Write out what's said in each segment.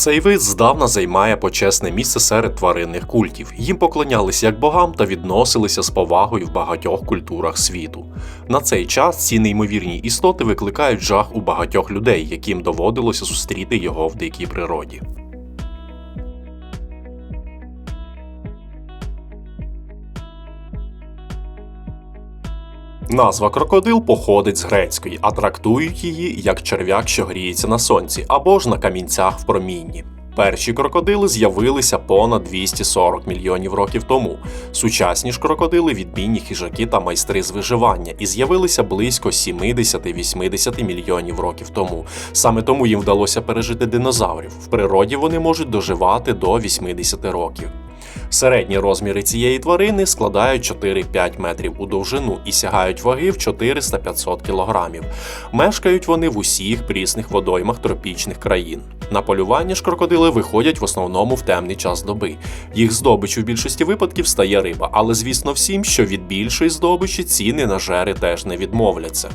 Цей вид здавна займає почесне місце серед тваринних культів. Їм поклонялися як богам та відносилися з повагою в багатьох культурах світу. На цей час ці неймовірні істоти викликають жах у багатьох людей, яким доводилося зустріти його в дикій природі. Назва крокодил походить з грецької, а трактують її як черв'як, що гріється на сонці, або ж на камінцях в промінні. Перші крокодили з'явилися понад 240 мільйонів років тому. Сучасні ж крокодили відмінні хижаки та майстри з виживання і з'явилися близько 70-80 мільйонів років тому. Саме тому їм вдалося пережити динозаврів. В природі вони можуть доживати до 80 років. Середні розміри цієї тварини складають 4-5 метрів у довжину і сягають ваги в 400-500 кілограмів. Мешкають вони в усіх прісних водоймах тропічних країн. На полювання ж крокодили виходять в основному в темний час доби. Їх здобичу в більшості випадків стає риба, але звісно всім, що від більшої здобичі ціни на жери теж не відмовляться.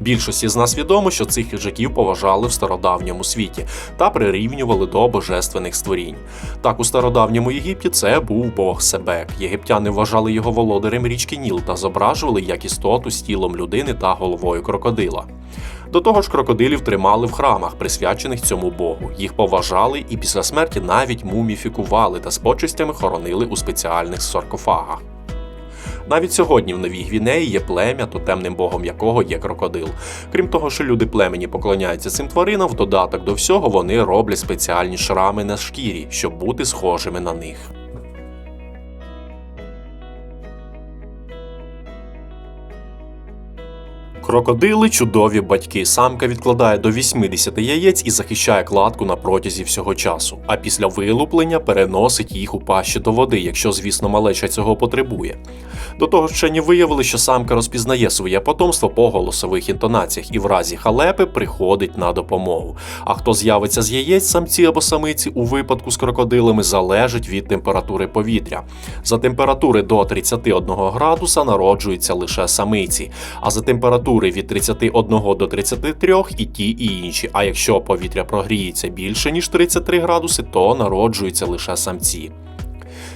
Більшості з нас відомо, що цих хижаків поважали в стародавньому світі та прирівнювали до божественних створінь. Так у стародавньому Єгипті це був бог Себек. Єгиптяни вважали його володарем річки Ніл та зображували як істоту з тілом людини та головою крокодила. До того ж, крокодилів тримали в храмах, присвячених цьому богу. Їх поважали і після смерті навіть муміфікували та з почестями хоронили у спеціальних саркофагах. Навіть сьогодні в Новій Гвінеї є плем'я, тотемним богом якого є крокодил. Крім того, що люди племені поклоняються цим тваринам, в додаток до всього вони роблять спеціальні шрами на шкірі, щоб бути схожими на них. Крокодили чудові батьки. Самка відкладає до 80 яєць і захищає кладку на протязі всього часу. А після вилуплення переносить їх у пащі до води, якщо, звісно, малеча цього потребує. До того ж, вчені виявили, що самка розпізнає своє потомство по голосових інтонаціях і в разі халепи приходить на допомогу. А хто з'явиться з яєць, самці або самиці у випадку з крокодилами залежить від температури повітря. За температури до 31 градуса народжуються лише самиці, а за температури від 31 до 33 і ті, і інші. А якщо повітря прогріється більше ніж 33 градуси, то народжуються лише самці.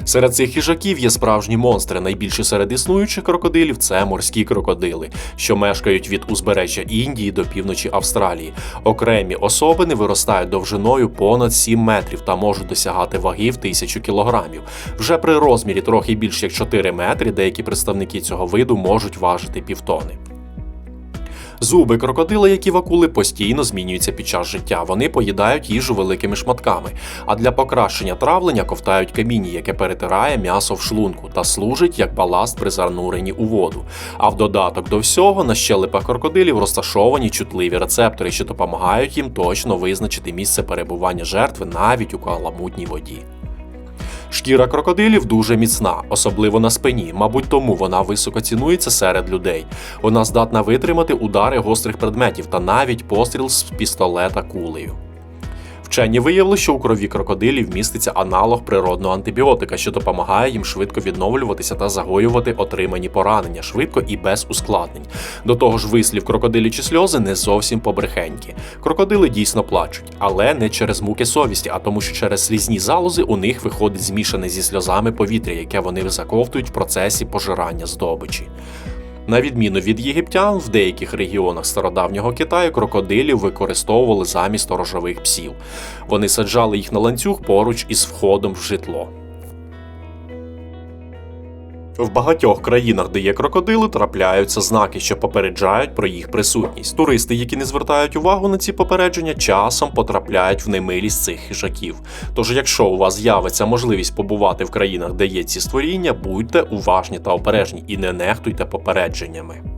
Серед цих хижаків є справжні монстри. Найбільші серед існуючих крокодилів це морські крокодили, що мешкають від узбережжя Індії до півночі Австралії. Окремі особини виростають довжиною понад 7 метрів та можуть досягати ваги в тисячу кілограмів. Вже при розмірі трохи більш як 4 метри деякі представники цього виду можуть важити півтони. Зуби крокодила, як і в акули, постійно змінюються під час життя. Вони поїдають їжу великими шматками, а для покращення травлення ковтають каміння, яке перетирає м'ясо в шлунку та служить як баласт при зануренні у воду. А в додаток до всього на щелепах крокодилів розташовані чутливі рецептори, що допомагають їм точно визначити місце перебування жертви навіть у каламутній воді. Шкіра крокодилів дуже міцна, особливо на спині. Мабуть, тому вона високо цінується серед людей. Вона здатна витримати удари гострих предметів та навіть постріл з пістолета кулею. Вчені виявили, що у крові крокодилів міститься аналог природного антибіотика, що допомагає їм швидко відновлюватися та загоювати отримані поранення швидко і без ускладнень. До того ж, вислів крокодилі чи сльози не зовсім побрехенькі. Крокодили дійсно плачуть, але не через муки совісті, а тому, що через слізні залози у них виходить змішане зі сльозами повітря, яке вони заковтують в процесі пожирання здобичі. На відміну від єгиптян, в деяких регіонах стародавнього Китаю крокодилів використовували замість сторожових псів. Вони саджали їх на ланцюг поруч із входом в житло. В багатьох країнах, де є крокодили, трапляються знаки, що попереджають про їх присутність. Туристи, які не звертають увагу на ці попередження, часом потрапляють в немилість цих хижаків. Тож, якщо у вас з'явиться можливість побувати в країнах, де є ці створіння, будьте уважні та обережні і не нехтуйте попередженнями.